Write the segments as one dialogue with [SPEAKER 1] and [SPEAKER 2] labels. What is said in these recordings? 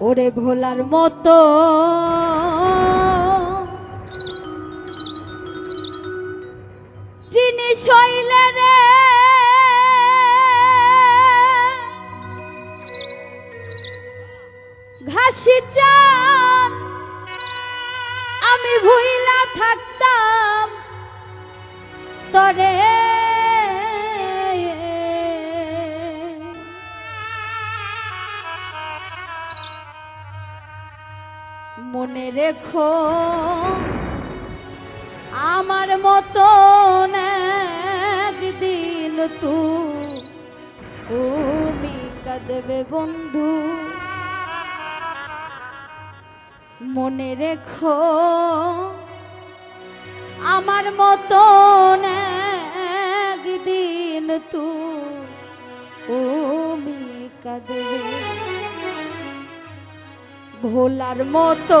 [SPEAKER 1] ওরে ভোলার মতো। চিনি শৈলে রে। ঘাসি চান আমি ভুইলা থাকতাম। তরে মনে রেখো, আমার মতো একদিন তু তুমি কাঁদবে বন্ধু। মনে রেখো, আমার মতো একদিন তু তুমি কাঁদবে। ভোলার মতো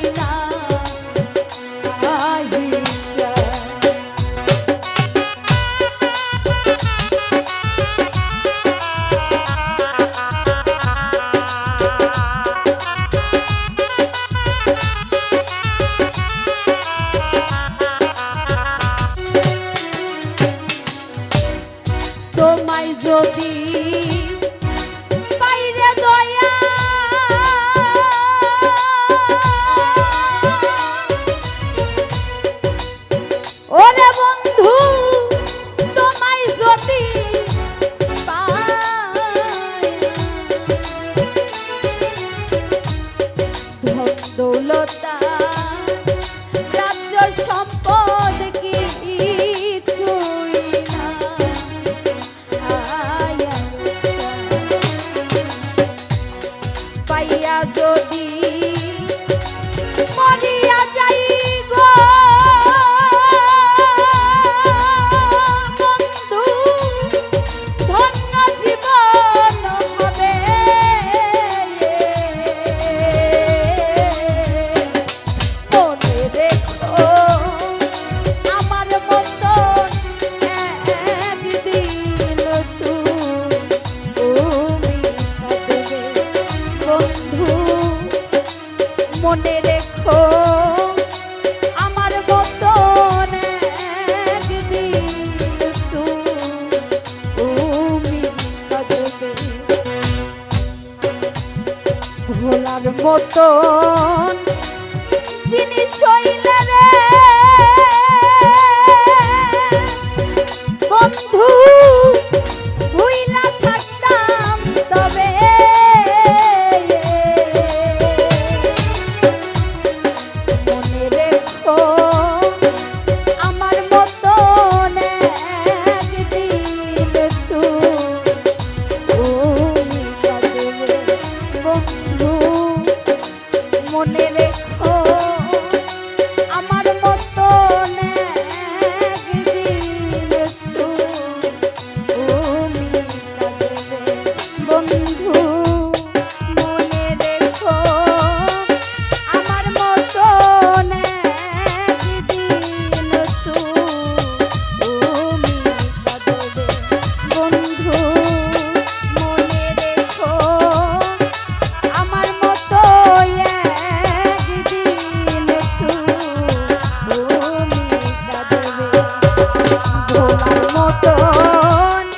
[SPEAKER 1] মতো ভোলার মতন